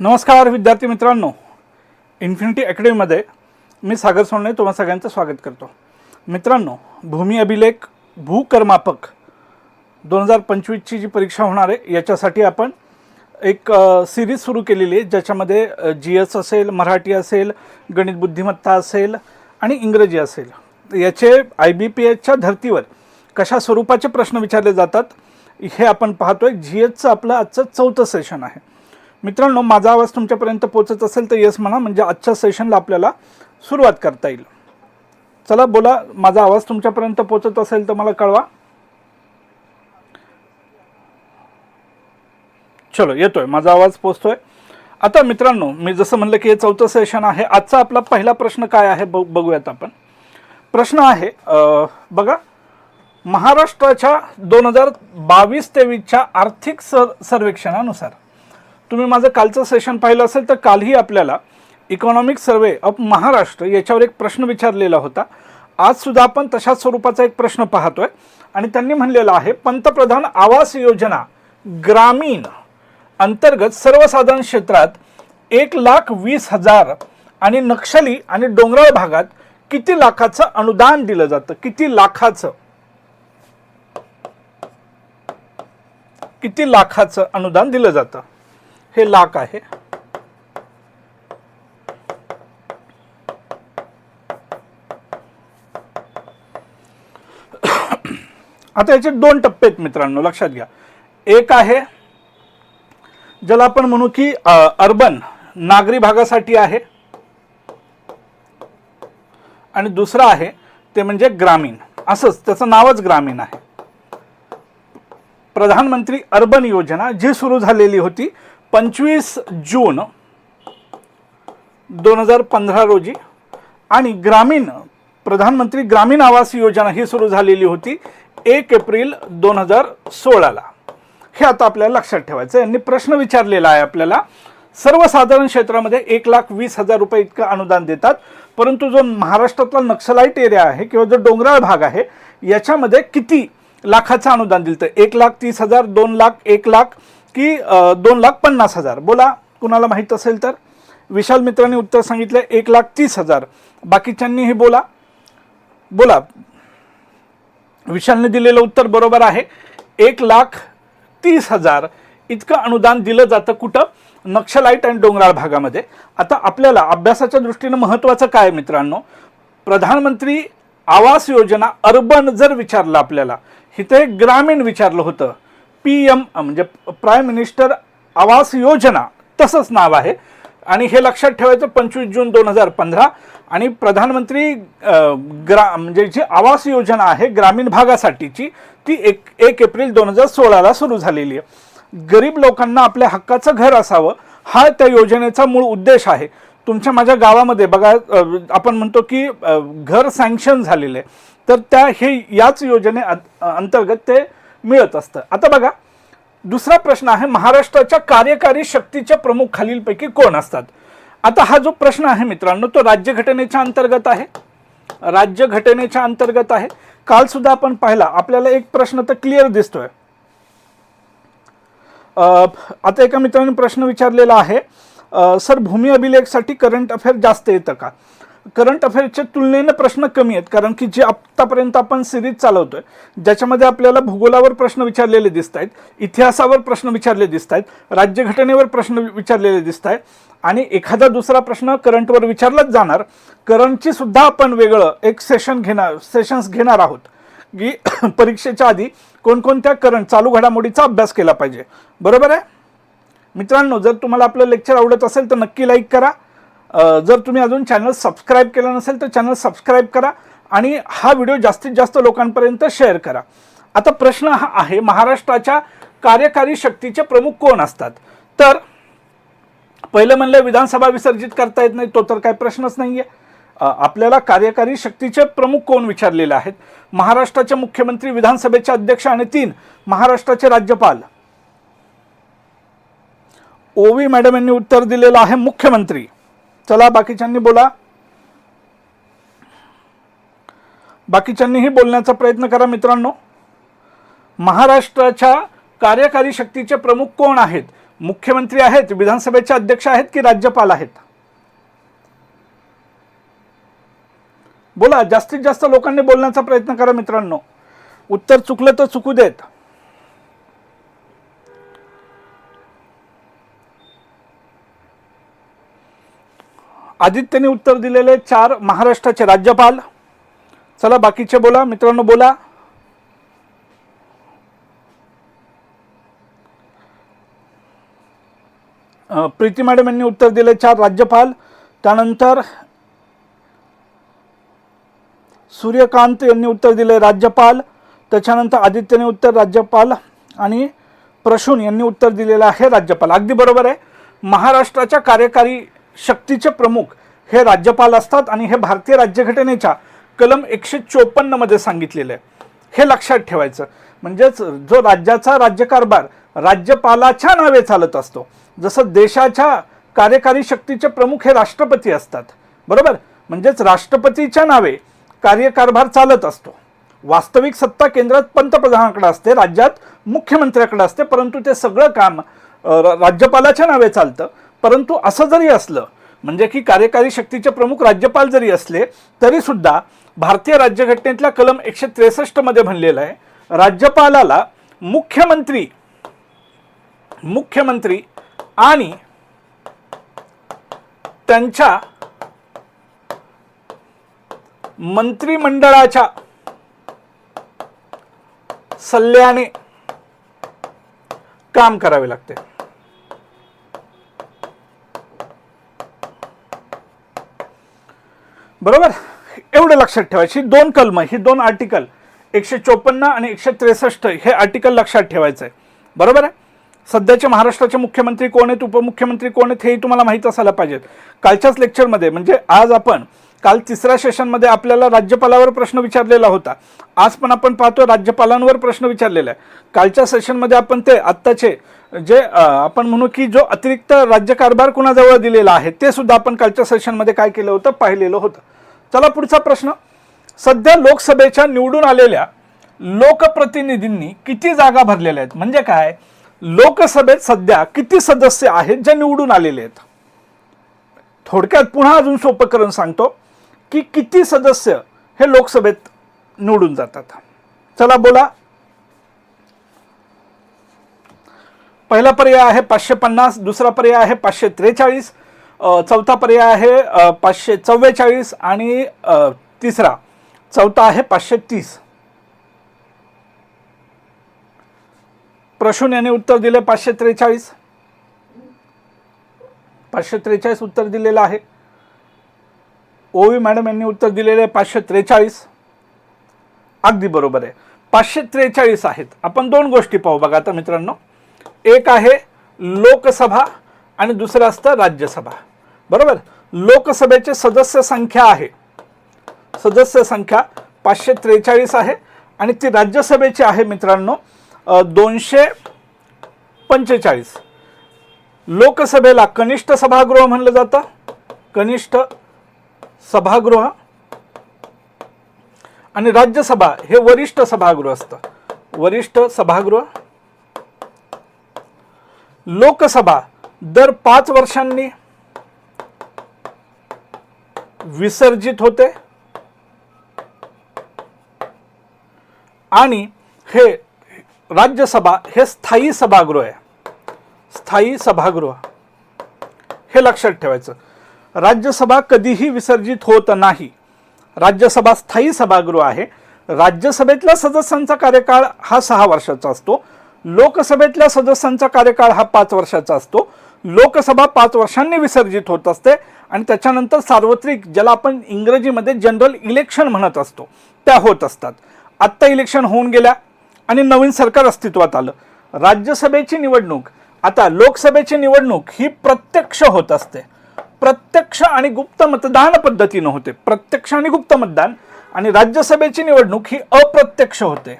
नमस्कार विद्यार्थी मित्रांनो. इन्फिनिटी अकॅडमीमध्ये मी सागर सोनणे तुम्हा सगळ्यांचं स्वागत करतो. मित्रांनो भूमी अभिलेख भूकर्मापक दोन हजार पंचवीसची जी परीक्षा होणार आहे याच्यासाठी आपण एक सिरीज सुरू केलेली आहे ज्याच्यामध्ये जी एस असेल मराठी असेल गणित बुद्धिमत्ता असेल आणि इंग्रजी असेल. याचे आय बी पी एचच्या धर्तीवर कशा स्वरूपाचे प्रश्न विचारले जातात हे आपण पाहतोय. जी एचचं आपलं आजचं चौथं सेशन आहे. मित्रांनो माझा आवाज तुमच्यापर्यंत पोचत असेल तर येस म्हणा. म्हणजे आजच्या सेशनला आपल्याला सुरुवात करता येईल. चला बोला. माझा आवाज तुमच्यापर्यंत पोचत असेल तर मला कळवा. चलो येतोय. माझा आवाज पोचतोय आता मित्रांनो मी जसं म्हणलं की हे चौथं सेशन आहे. आजचा आपला पहिला प्रश्न काय आहे बघ बघूयात आपण. प्रश्न आहे बघा. महाराष्ट्राच्या दोन हजार बावीस तेवीसच्या आर्थिक सर सर्वेक्षणानुसार तुम्ही माझं कालचं सेशन पाहिलं असेल तर कालही आपल्याला इकॉनॉमिक सर्वे ऑफ महाराष्ट्र याच्यावर एक प्रश्न विचारलेला होता. आजसुद्धा आपण तशाच स्वरूपाचा एक प्रश्न पाहतोय. आणि त्यांनी म्हणलेलं आहे पंतप्रधान आवास योजना ग्रामीण अंतर्गत सर्वसाधारण क्षेत्रात एक लाख वीस हजार आणि नक्षली आणि डोंगराळ भागात किती लाखाचं अनुदान दिलं जातं? किती लाखाचं? किती लाखाचं अनुदान दिलं जातं? हे लाख आहे. आता याचे दोन टप्पे आहेत मित्रांनो लक्षात घ्या. एक आहे ज्याला आपण म्हणू की अर्बन नागरी भागासाठी आहे. आणि दुसरं आहे ते म्हणजे ग्रामीण. असंच त्याचं नावच ग्रामीण आहे. प्रधानमंत्री अर्बन योजना जी सुरू झालेली होती पंचवीस जून दोन हजार पंधरा रोजी आणि ग्रामीण प्रधानमंत्री ग्रामीण आवास योजना ही सुरू झालेली होती एक एप्रिल दोन हजार सोळाला. हे आता आपल्याला लक्षात ठेवायचं आहे. यांनी प्रश्न विचारलेला आहे आपल्याला. सर्वसाधारण क्षेत्रामध्ये एक लाख वीस हजार रुपये इतकं अनुदान देतात परंतु जो महाराष्ट्रातला नक्षलाईट एरिया आहे किंवा जो डोंगराळ भाग आहे याच्यामध्ये किती लाखाचं अनुदान दिलं तर एक लाख तीस हजार दोन लाख एक लाख की दोन लाख पन्नास हजार. बोला कुणाला माहीत असेल तर? विशाल मित्रांनी उत्तर सांगितलं एक लाख तीस हजार. बाकीच्यांनी हे बोला. बोला. विशालने दिलेलं उत्तर बरोबर आहे. एक लाख तीस हजार. इतकं अनुदान दिलं जातं कुठं? नक्षलाईट आणि डोंगराळ भागामध्ये. आता आपल्याला अभ्यासाच्या दृष्टीनं महत्त्वाचं काय मित्रांनो? प्रधानमंत्री आवास योजना अर्बन जर विचारलं आपल्याला इथे ग्रामीण विचारलं होतं पी एम म्हणजे प्राईम मिनिस्टर आवास योजना तसंच नाव आहे. आणि हे लक्षात ठेवायचं पंचवीस जून दोन हजार पंधरा. आणि प्रधानमंत्री ग्रा म्हणजे जी आवास योजना आहे ग्रामीण भागासाठीची ती एक एक एप्रिल दोन हजार सोळाला सुरू झालेली आहे. गरीब लोकांना आपल्या हक्काचं घर असावं हा त्या योजनेचा मूळ उद्देश आहे. तुमच्या माझ्या गावामध्ये बघा आपण म्हणतो की घर सँक्शन झालेलं आहे. तर त्या हे याच योजने अंतर्गत ते मिळत असतं. आता बघा दुसरा प्रश्न आहे महाराष्ट्राच्या कार्यकारी शक्तीच्या प्रमुख खालीलपैकी कोण असतात? आता हा जो प्रश्न आहे मित्रांनो तो राज्यघटनेच्या अंतर्गत आहे. राज्यघटनेच्या अंतर्गत आहे. काल सुद्धा आपण पाहिला आपल्याला एक प्रश्न तर क्लिअर दिसतोय. आता एका मित्राने प्रश्न विचारलेला आहे सर भूमी अभिलेखसाठी करंट अफेअर जास्त येतं का? करंट अफेअरच्या तुलनेनं प्रश्न कमी आहेत. कारण की जे आत्तापर्यंत आपण सिरीज चालवतोय ज्याच्यामध्ये आपल्याला भूगोलावर प्रश्न विचारलेले दिसत आहेत इतिहासावर प्रश्न विचारले दिसत आहेत राज्यघटनेवर प्रश्न विचारलेले दिसत आहेत आणि एखादा दुसरा प्रश्न करंटवर विचारलाच जाणार करंटची सुद्धा आपण वेगळं एक सेशन घेणार सेशन्स घेणार आहोत. की परीक्षेच्या आधी कोणकोणत्या करंट चालू घडामोडीचा अभ्यास केला पाहिजे. बरोबर आहे? मित्रांनो जर तुम्हाला आपलं लेक्चर आवडत असेल तर नक्की लाईक करा. जर तुम्ही अजून चॅनल सबस्क्राईब केलं नसेल तर चॅनल सबस्क्राईब करा आणि हा व्हिडिओ जास्तीत जास्त लोकांपर्यंत शेअर करा. आता प्रश्न हा आहे महाराष्ट्राच्या कार्यकारी शक्तीचे प्रमुख कोण असतात? तर पहिलं म्हणलं विधानसभा विसर्जित करता येत नाही तो तर काही प्रश्नच नाही आहे आपल्याला कार्यकारी शक्तीचे प्रमुख कोण विचारलेले आहेत? महाराष्ट्राचे मुख्यमंत्री विधानसभेचे अध्यक्ष आणि तीन महाराष्ट्राचे राज्यपाल. ओवी मॅडम यांनी उत्तर दिलेलं आहे मुख्यमंत्री. चला बाकीच्यांनी बोला. बाकीच्यांनीही बोलण्याचा प्रयत्न करा मित्रांनो. महाराष्ट्राच्या कार्यकारी शक्तीचे प्रमुख कोण आहेत? मुख्यमंत्री आहेत विधानसभेचे अध्यक्ष आहेत की राज्यपाल आहेत? बोला जास्तीत जास्त लोकांनी बोलण्याचा प्रयत्न करा मित्रांनो. उत्तर चुकलं तर चुकू देत. आदित्यने उत्तर दिलेले चार महाराष्ट्राचे राज्यपाल. चला बाकीचे बोला. मित्रांनो बोला. प्रीती मॅडम यांनी उत्तर दिले चार राज्यपाल. त्यानंतर सूर्यकांत यांनी उत्तर दिले राज्यपाल. त्याच्यानंतर आदित्यने उत्तर राज्यपाल आणि प्रसून यांनी उत्तर दिलेलं आहे राज्यपाल. अगदी बरोबर आहे. महाराष्ट्राच्या कार्यकारी शक्तीचे प्रमुख हे राज्यपाल असतात आणि हे भारतीय राज्यघटनेच्या कलम एकशे चोपन्नमध्ये सांगितलेलं आहे. हे लक्षात ठेवायचं. म्हणजेच जो राज्याचा राज्यकारभार राज्यपालाच्या नावे चालत असतो जसं देशाच्या कार्यकारी शक्तीचे प्रमुख हे राष्ट्रपती असतात. बरोबर? म्हणजेच राष्ट्रपतीच्या नावे कार्यकारभार चालत असतो. वास्तविक सत्ता केंद्रात पंतप्रधानाकडे असते राज्यात मुख्यमंत्र्याकडे असते परंतु ते सगळं काम राज्यपालाच्या नावे चालतं. परंतु असं जरी असलं म्हणजे की कार्यकारी शक्तीचे प्रमुख राज्यपाल जरी असले तरी सुद्धा भारतीय राज्यघटनेतल्या कलम एकशे त्रेसष्टमध्ये म्हणलेलं आहे राज्यपालाला मुख्यमंत्री मुख्यमंत्री आणि त्यांच्या मंत्रिमंडळाच्या सल्ल्याने काम करावे लागते. बरोबर? एवढं लक्षात ठेवायची. दोन कलम ही दोन आर्टिकल एकशे चोपन्न आणि एकशे त्रेसष्ट हे आर्टिकल लक्षात ठेवायचं आहे बरोबर आहे? सध्याचे महाराष्ट्राचे मुख्यमंत्री कोण आहेत? उपमुख्यमंत्री कोण आहेत? हेही तुम्हाला माहीत असायला पाहिजेत. कालच्याच लेक्चरमध्ये म्हणजे आज आपण काल तिसऱ्या सेशनमध्ये आपल्याला राज्यपालावर प्रश्न विचारलेला होता. आज पण आपण पाहतो राज्यपालांवर प्रश्न विचारलेला आहे. कालच्या सेशनमध्ये आपण ते आत्ताचे जे आपण म्हणू की जो अतिरिक्त राज्यकारभार कुणाजवळ दिलेला आहे ते सुद्धा आपण कालच्या सेशनमध्ये काय केलं होतं? पाहिलेलं होतं. चला पुढचा प्रश्न. सध्या लोकसभेच्या निवडून आलेल्या लोकप्रतिनिधींनी किती जागा भरलेल्या आहेत? म्हणजे काय? लोकसभेत सध्या किती सदस्य आहेत जे निवडून आलेले आहेत? थोडक्यात पुन्हा अजून सोपं करून सांगतो की किती सदस्य हे लोकसभेत निवडून जातात. चला बोला. पहिला पर्याय आहे पाचशे पन्नास दुसरा पर्याय आहे पाचशे त्रेचाळीस चौथा पर्याय आहे पाचशे चव्वेचाळीस आणि तिसरा. चौथा आहे पाचशे तीस. प्रसून यांनी उत्तर दिले पाचशे त्रेचाळीस. पाचशे त्रेचाळीस उत्तर दिलेलं आहे. ओवी मॅडम यांनी उत्तर दिलेले आहे पाचशे त्रेचाळीस. अगदी बरोबर आहे. पाचशे त्रेचाळीस आहेत. आपण दोन गोष्टी पाहू बघा आता मित्रांनो. एक आहे लोकसभा आणि दुसरं असतं राज्यसभा. बरोबर? लोकसभेचे सदस्य संख्या आहे. सदस्य संख्या पाचशे त्रेचाळीस आहे आणि ती राज्यसभेची आहे मित्रांनो दोनशे पंचेचाळीस. लोकसभेला कनिष्ठ सभागृह म्हणलं जातं. कनिष्ठ सभागृह आणि राज्यसभा हे वरिष्ठ सभागृह असतं. वरिष्ठ सभागृह. लोकसभा दर पाच वर्षांनी विसर्जित होते. आणि हे राज्यसभा हे स्थायी सभागृह आहे. स्थायी सभागृह. हे लक्षात ठेवायचं. राज्यसभा कधीही विसर्जित होत नाही. राज्यसभा स्थायी सभागृह आहे. राज्यसभेतल्या सदस्यांचा कार्यकाळ हा सहा वर्षाचा असतो. लोकसभेतल्या सदस्यांचा कार्यकाळ हा पाच वर्षाचा असतो. लोकसभा पाच वर्षांनी विसर्जित होत असते आणि त्याच्यानंतर सार्वत्रिक ज्याला आपण इंग्रजीमध्ये जनरल इलेक्शन म्हणत असतो त्या होत असतात. आत्ता इलेक्शन होऊन गेल्या आणि नवीन सरकार अस्तित्वात आलं. राज्यसभेची निवडणूक आता लोकसभेची निवडणूक ही प्रत्यक्ष होत असते. प्रत्यक्ष आणि गुप्त मतदान पद्धतीनं होते. प्रत्यक्ष आणि गुप्त मतदान आणि राज्यसभेची निवडणूक ही अप्रत्यक्ष होते.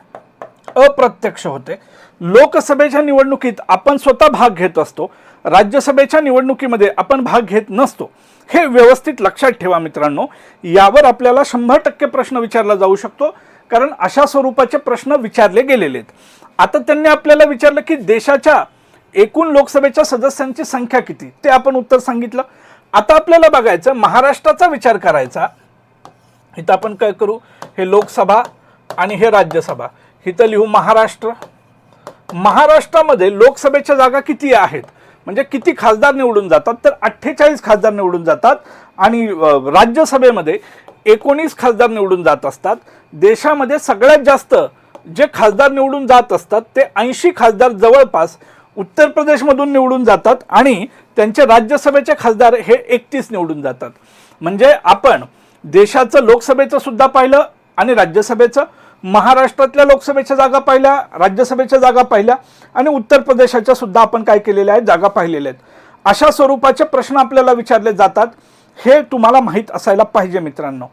अप्रत्यक्ष होते. लोकसभेच्या निवडणुकीत आपण स्वतः भाग घेत असतो राज्यसभेच्या निवडणुकीमध्ये आपण भाग घेत नसतो. हे व्यवस्थित लक्षात ठेवा मित्रांनो. यावर आपल्याला शंभर टक्के प्रश्न विचारला जाऊ शकतो कारण अशा स्वरूपाचे प्रश्न विचारले गेलेले आहेत. आता त्यांनी आपल्याला विचारलं की देशाच्या एकूण लोकसभेच्या सदस्यांची संख्या किती? ते आपण उत्तर सांगितलं. आता आपल्याला बघायचं महाराष्ट्राचा विचार करायचा. इथं आपण काय करू? हे लोकसभा आणि हे राज्यसभा. इथं लिहू महाराष्ट्र. महाराष्ट्रामध्ये लोकसभेच्या जागा किती आहेत? म्हणजे किती खासदार निवडून जातात? तर अठ्ठेचाळीस खासदार निवडून जातात आणि राज्यसभेमध्ये एकोणीस खासदार निवडून जात असतात. देशामध्ये सगळ्यात जास्त जे खासदार निवडून जात असतात ते ऐंशी खासदार जवळपास उत्तर प्रदेशमधून निवडून जातात आणि त्यांचे राज्यसभेचे खासदार हे एकतीस निवडून जातात. म्हणजे आपण देशाचं लोकसभेचं सुद्धा पाहिलं आणि राज्यसभेचं. महाराष्ट्रातल्या लोकसभेच्या जागा पाहिल्या राज्यसभेच्या जागा पाहिल्या आणि उत्तर प्रदेशाच्या सुद्धा आपण काय केलेल्या आहेत जागा पाहिलेल्या आहेत. अशा स्वरूपाचे प्रश्न आपल्याला विचारले जातात हे तुम्हाला माहीत असायला पाहिजे मित्रांनो.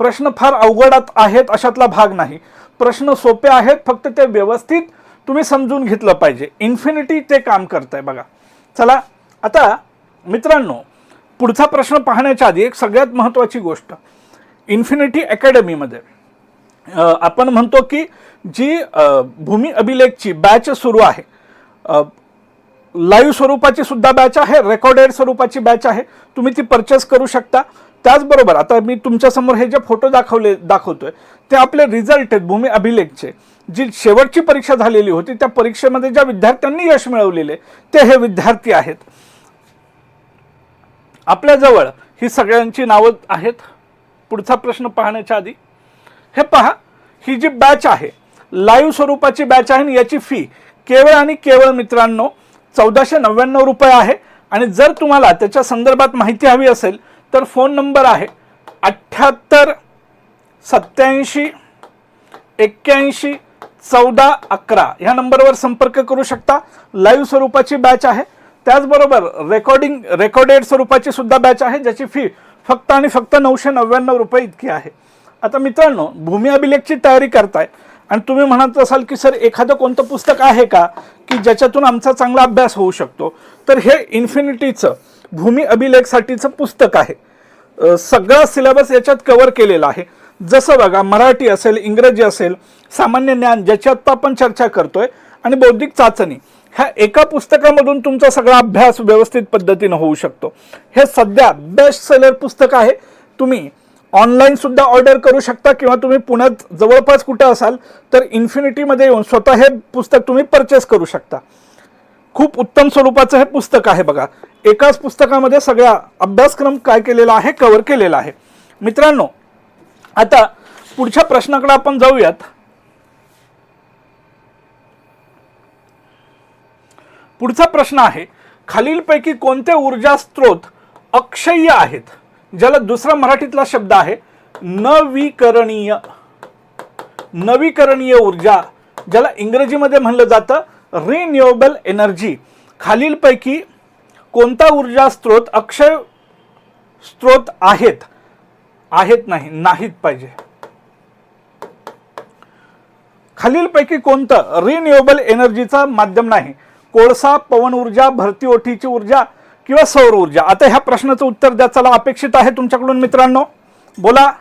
प्रश्न फार अवघडात आहेत अशातला भाग नाही. प्रश्न सोपे आहेत फक्त ते व्यवस्थित तुम्ही समजून घेतलं पाहिजे. इन्फिनिटी ते काम करत आहे बघा. चला आता मित्रांनो पुढचा प्रश्न पाहण्याच्या आधी एक सगळ्यात महत्त्वाची गोष्ट. इन्फिनिटी अकॅडमीमध्ये आपण म्हणतो की जी भूमी अभिलेखची बॅच सुरू आहे. लाईव्ह स्वरूपाची सुद्धा बॅच आहे रेकॉर्डेड स्वरूपाची बॅच आहे. तुम्ही ती परचेस करू शकता. त्याचबरोबर आता मी तुमच्यासमोर हे जे फोटो दाखवले दाखवतोय ते आपले रिझल्ट आहेत भूमी अभिलेखचे. जी शेवटची परीक्षा झालेली होती त्या परीक्षेमध्ये ज्या विद्यार्थ्यांनी यश मिळवलेले ते हे विद्यार्थी आहेत. आपल्याजवळ ही सगळ्यांची नावं आहेत. पुढचा प्रश्न पाहण्याच्या आधी हे पहा ही जी बॅच आहे लाईव्ह स्वरूपाची बॅच आहे आणि याची फी केवळ आणि केवळ मित्रांनो चौदाशे नव्याण्णव रुपये आहे. आणि जर तुम्हाला त्याच्या संदर्भात माहिती हवी असेल तर फोन नंबर आहे अठ्ठ्याहत्तर सत्याऐंशी एक्क्याऐंशी चौदा अकरा. ह्या नंबरवर संपर्क करू शकता. लाईव्ह स्वरूपाची बॅच आहे. त्याचबरोबर रेकॉर्डिंग रेकॉर्डेड स्वरूपाची सुद्धा बॅच आहे ज्याची फी फक्त आणि फक्त नऊशे नव्याण्णव रुपये इतकी आहे. आता मित्रांनो भूमी अभिलेखची तयारी करताय. आणि तुम्ही म्हणत असाल की सर एखादं कोणतं पुस्तक आहे का की ज्याच्यातून आमचा चांगला अभ्यास होऊ शकतो? तर हे इन्फिनिटीचं भूमी अभिलेखसाठीचं पुस्तक आहे. सगळा सिलेबस याच्यात कव्हर केलेला आहे. जसं बघा मराठी असेल इंग्रजी असेल सामान्य ज्ञान ज्याच्यात आपण चर्चा करतोय आणि बौद्धिक चाचणी ह्या एका पुस्तकामधून तुमचा सगळा अभ्यास व्यवस्थित पद्धतीनं होऊ शकतो. हे सध्या बेस्ट सेलर पुस्तक आहे. तुम्ही ऑनलाईन सुद्धा ऑर्डर करू शकता किंवा तुम्ही पुण्यात जवळपास कुठं असाल तर इन्फिनिटीमध्ये येऊन स्वतः हे पुस्तक तुम्ही परचेस करू शकता. खूप उत्तम स्वरूपाचं हे पुस्तक आहे बघा. एकाच पुस्तकामध्ये सगळा अभ्यासक्रम काय केलेला आहे कव्हर केलेला आहे. मित्रांनो आता पुढच्या प्रश्नाकडे आपण जाऊयात. पुढचा प्रश्न आहे खालीलपैकी कोणते ऊर्जा स्रोत अक्षय्य आहेत? ज्याला दुसरा मराठीतला शब्द आहे नवीकरणीय. नवीकरणीय ऊर्जा ज्याला इंग्रजीमध्ये म्हणलं जातं रिन्युएबल एनर्जी खालीलपैकी कोणता ऊर्जा स्रोत अक्षय स्रोत आहेत? आहेत नाही नाहीत पाहिजे. खालीलपैकी कोणतं? रिन्युएबल एनर्जीचा माध्यम नाही. कोळसा पवन ऊर्जा भरती ओठीची ऊर्जा किंवा सौर ऊर्जा? आता ह्या प्रश्नाचं उत्तर द्या. चला अपेक्षित आहे तुमच्याकडून मित्रांनो. बोला.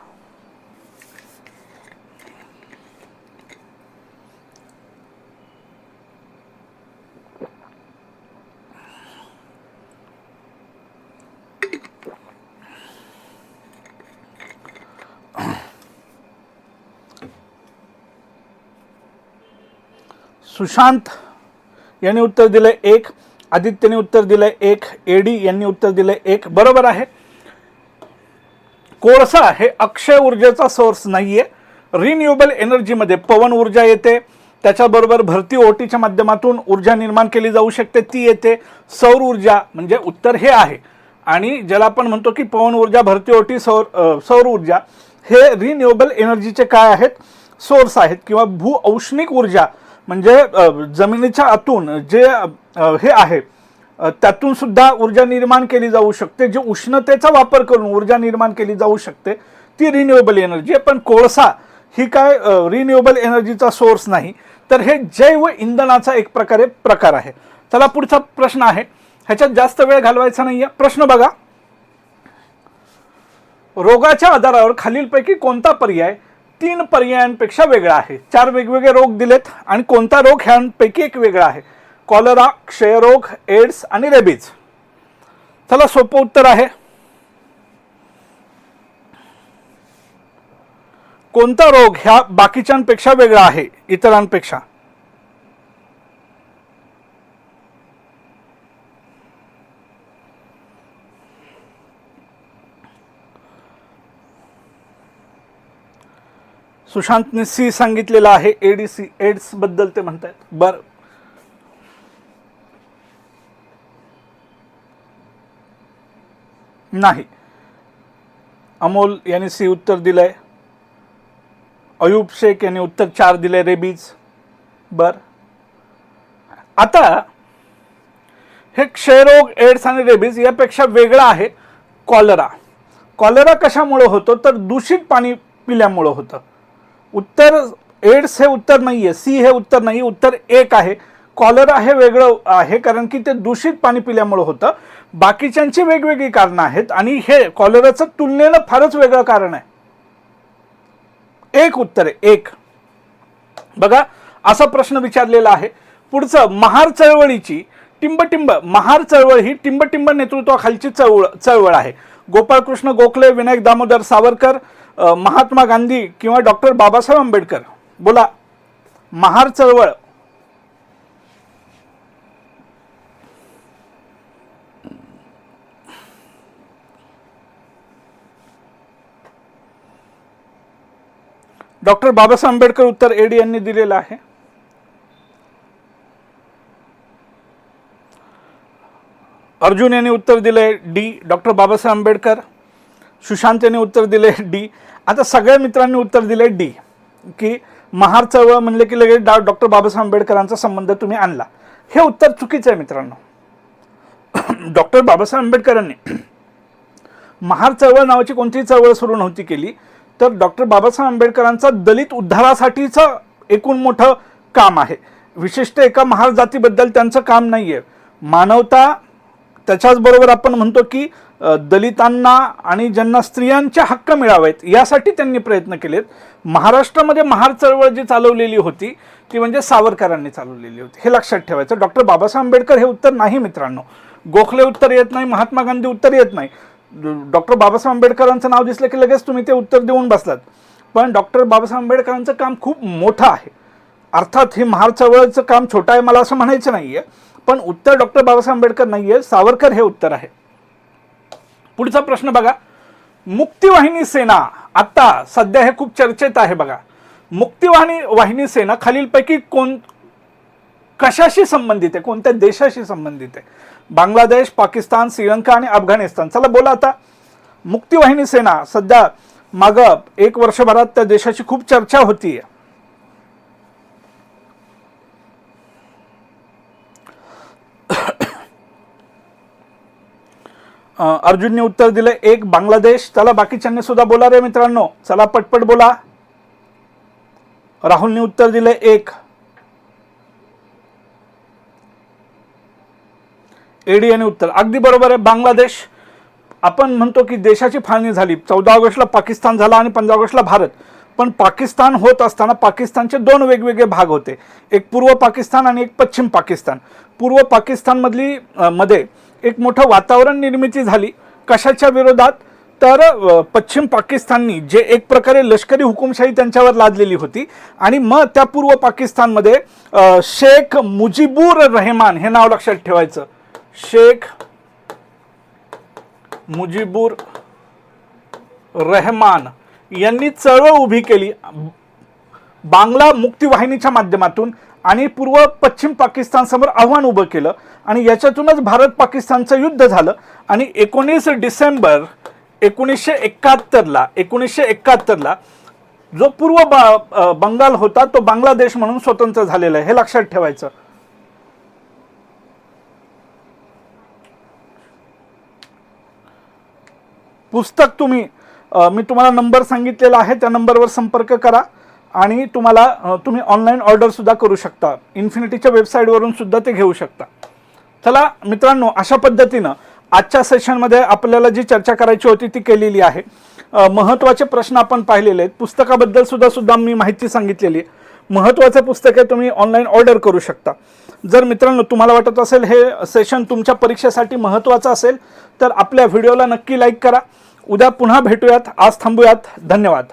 सुशांत यांनी उत्तर दिलं. एक आदित्यने उत्तर दिलं एक एडी यांनी उत्तर दिलं एक. बरोबर आहे. कोळसा हे अक्षय ऊर्जेचा सोर्स नाही आहे रिन्युएबल एनर्जीमध्ये पवन ऊर्जा येते. त्याच्याबरोबर भरती ओटीच्या माध्यमातून ऊर्जा निर्माण केली जाऊ शकते. ती येते. सौर ऊर्जा म्हणजे उत्तर हे आहे. आणि ज्याला आपण म्हणतो की पवन ऊर्जा भरती ओटी सौर सौर ऊर्जा हे रिन्युएबल एनर्जीचे काय आहेत? सोर्स आहेत किंवा भूऔष्णिक ऊर्जा म्हणजे जमिनीच्या आतून जे हे आहे त्यातून सुद्धा ऊर्जा निर्माण केली जाऊ शकते. जे उष्णतेचा वापर करून ऊर्जा निर्माण केली जाऊ शकते ती रिन्युएबल एनर्जी आहे. पण कोळसा ही काय रिन्युएबल एनर्जीचा सोर्स नाही. तर हे जैव इंधनाचा एक प्रकारे प्रकार आहे. चला पुढचा प्रश्न आहे. ह्याच्यात जास्त वेळ घालवायचा नाही आहे प्रश्न बघा. रोगाच्या आधारावर खालीलपैकी कोणता पर्याय तीन पर्यायांपेक्षा वेगळा आहे. चार वेगवेगळे रोग दिलेत आणि कोणता रोग ह्यांपैकी एक वेगळा आहे? कॉलरा क्षयरोग एड्स आणि रेबीज. चला सोपं उत्तर आहे. कोणता रोग ह्या बाकीच्यांपेक्षा वेगळा आहे? इतरांपेक्षा. सुशांतने सी सांगितलेलं आहे. एडीसी एड्सबद्दल ते म्हणतायत. बर. नाही. अमोल यांनी सी उत्तर दिलंय. अयूब शेख यांनी उत्तर चार दिले रेबीज. बर. आता हे क्षयरोग एड्स आणि रेबीज यापेक्षा वेगळं आहे कॉलरा. कॉलरा कशामुळे होतो? तर दूषित पाणी पिल्यामुळं होतं. उत्तर एड्स हे उत्तर नाही आहे सी हे उत्तर नाही उत्तर एक आहे. कॉलरा हे वेगळं आहे कारण की ते दूषित पाणी पिल्यामुळं होतं. बाकीच्यांची वेगवेगळी कारणं आहेत आणि हे कॉलराचं तुलनेनं फारच वेगळं कारण आहे. एक उत्तर आहे एक. बघा असा प्रश्न विचारलेला आहे. पुढचं महार चळवळीची टिंबटिंब महार चळवळ ही टिंबटिंब नेतृत्वाखालची चळवळ चळवळ आहे. गोपाळकृष्ण गोखले विनायक दामोदर सावरकर महात्मा गांधी किंवा डॉक्टर बाबासाहेब आंबेडकर. बोला महार चळवळ. डॉक्टर बाबासाहेब आंबेडकर उत्तर एडी यांनी दिलेलं आहे. अर्जुन यांनी उत्तर दिलंय डी डॉक्टर बाबासाहेब आंबेडकर. सुशांत यांनी उत्तर दिले डी. आता सगळ्या मित्रांनी उत्तर दिले डी. की महार चळवळ म्हणले की लगेच डॉ डॉक्टर बाबासाहेब आंबेडकरांचा संबंध तुम्ही आणला. हे उत्तर चुकीचं आहे मित्रांनो. डॉक्टर बाबासाहेब आंबेडकरांनी महार चळवळ नावाची कोणतीही चळवळ सुरू नव्हती केली तर डॉक्टर बाबासाहेब आंबेडकरांचा दलित उद्धारासाठीचं एकूण मोठं काम आहे. विशिष्ट एका महार जातीबद्दल त्यांचं काम नाही आहे मानवता त्याच्याचबरोबर आपण म्हणतो की दलितांना आणि ज्यांना स्त्रियांचे हक्क मिळावेत यासाठी त्यांनी प्रयत्न केलेत. महाराष्ट्रामध्ये महार चळवळ जी चालवलेली होती ती म्हणजे सावरकरांनी चालवलेली होती. हे लक्षात ठेवायचं. डॉक्टर बाबासाहेब आंबेडकर हे उत्तर नाही मित्रांनो. गोखले उत्तर येत नाही महात्मा गांधी उत्तर येत नाही. डॉक्टर बाबासाहेब आंबेडकरांचं नाव दिसलं की लगेच तुम्ही ते उत्तर देऊन बसलात. पण डॉक्टर बाबासाहेब आंबेडकरांचं काम खूप मोठं आहे. अर्थात हे महार चळवळचं काम छोटं आहे मला असं म्हणायचं नाही आहे पण उत्तर डॉक्टर बाबासाहेब आंबेडकर नाही आहे सावरकर हे उत्तर आहे. पुढचा प्रश्न बघा. मुक्तिवाहिनी सेना आत्ता सध्या हे खूप चर्चेत आहे बघा. मुक्तिवाहिनी वाहिनी सेना खालीलपैकी कोण कशाशी संबंधित आहे? कोणत्या देशाशी संबंधित आहे? बांगलादेश पाकिस्तान श्रीलंका आणि अफगाणिस्तान. चला बोला आता. मुक्तिवाहिनी सेना सध्या माग एक वर्षभरात त्या देशाची खूप चर्चा होतीये. अर्जुनने उत्तर दिले एक बांगलादेश. चला बाकीच्यांनी सुद्धा बोला रे मित्रांनो. चला पटपट बोला. राहुलने उत्तर दिले एक. एडी यांनी उत्तर. अगदी बरोबर आहे बांगलादेश. आपण म्हणतो की देशाची फाळणी झाली. चौदा ऑगस्टला पाकिस्तान झाला आणि पंधरा ऑगस्टला भारत. पण पाकिस्तान होत असताना पाकिस्तानचे दोन वेगवेगळे भाग होते. एक पूर्व पाकिस्तान आणि एक पश्चिम पाकिस्तान. पूर्व पाकिस्तानमधली अ, मध्ये एक मोठं वातावरण निर्मिती झाली कशाच्या विरोधात? तर पश्चिम पाकिस्ताननी जे एक प्रकारे लष्करी हुकुमशाही त्यांच्यावर लादलेली होती आणि मग त्या पूर्व पाकिस्तानमध्ये शेख मुजीबुर रहमान हे नाव लक्षात ठेवायचं. शेख मुजिबूर रहमान यांनी चळवळ उभी केली. बांगला मुक्तिवाहिनीच्या माध्यमातून आणि पूर्व पश्चिम पाकिस्तानसमोर आव्हान उभं केलं आणि याच्यातूनच भारत पाकिस्तानचं युद्ध झालं. आणि एकोणीस डिसेंबर एकोणीसशे एकाहत्तरला एकोणीसशे एकाहत्तरला जो पूर्व बा बंगाल होता तो बांगलादेश म्हणून स्वतंत्र झालेला आहे. हे लक्षात ठेवायचं. पुस्तक तुम्ही मी तुम्हाला नंबर सांगितलेला आहे. त्या नंबरवर संपर्क करा. आणि तुम्हाला तुम्ही ऑनलाईन ऑर्डरसुद्धा करू शकता. इन्फिनिटीच्या वेबसाईटवरून सुद्धा ते घेऊ शकता. चला मित्रांनो अशा पद्धतीनं आजच्या सेशनमध्ये आपल्याला जी चर्चा करायची होती ती केलेली आहे. महत्त्वाचे प्रश्न आपण पाहिलेले आहेत. पुस्तकाबद्दल सुद्धा सुद्धा मी माहिती सांगितलेली आहे. महत्त्वाचे पुस्तके तुम्ही ऑनलाईन ऑर्डर करू शकता. जर मित्रांनो तुम्हाला वाटत असेल हे सेशन तुमच्या परीक्षेसाठी महत्त्वाचं असेल तर आपल्या व्हिडिओला नक्की लाईक करा. उद्या पुन्हा भेटूयात. आज थांबूयात. धन्यवाद.